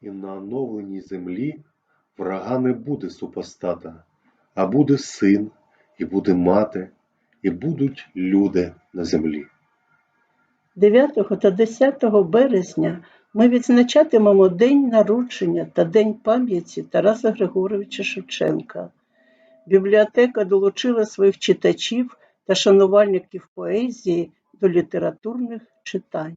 І на оновленій землі врага не буде супостата, а буде син, і буде мати, і будуть люди на землі. 9 та 10 березня ми відзначатимемо День народження та День пам'яті Тараса Григоровича Шевченка. Бібліотека долучила своїх читачів та шанувальників поезії до літературних читань.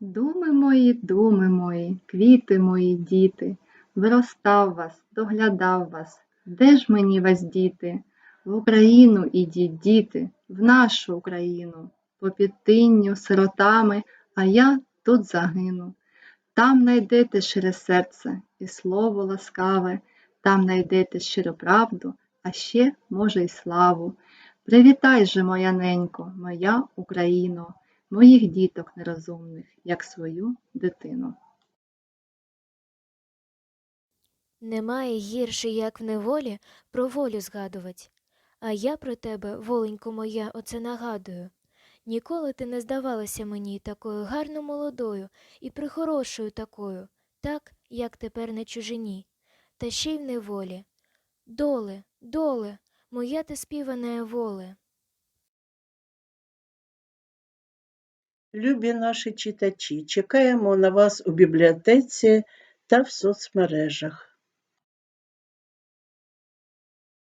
Думи мої, думи мої, квіти мої, діти, виростав вас, доглядав вас, де ж мені вас діти? В Україну ідіть, діти, в нашу Україну, по підтинню, сиротами, а я тут загину. Там найдете щире серце і слово ласкаве, там найдете щиру правду, а ще, може, й славу. Привітай же, моя ненько, моя Україно, моїх діток нерозумних, як свою дитину. Немає гірше, як в неволі, про волю згадувать. А я про тебе, воленько моя, оце нагадую. Ніколи ти не здавалася мені такою гарно молодою і прихорошою такою, так, як тепер на чужині, та ще й в неволі. Доле, доле, моя ти співана воле. Любі наші читачі, чекаємо на вас у бібліотеці та в соцмережах.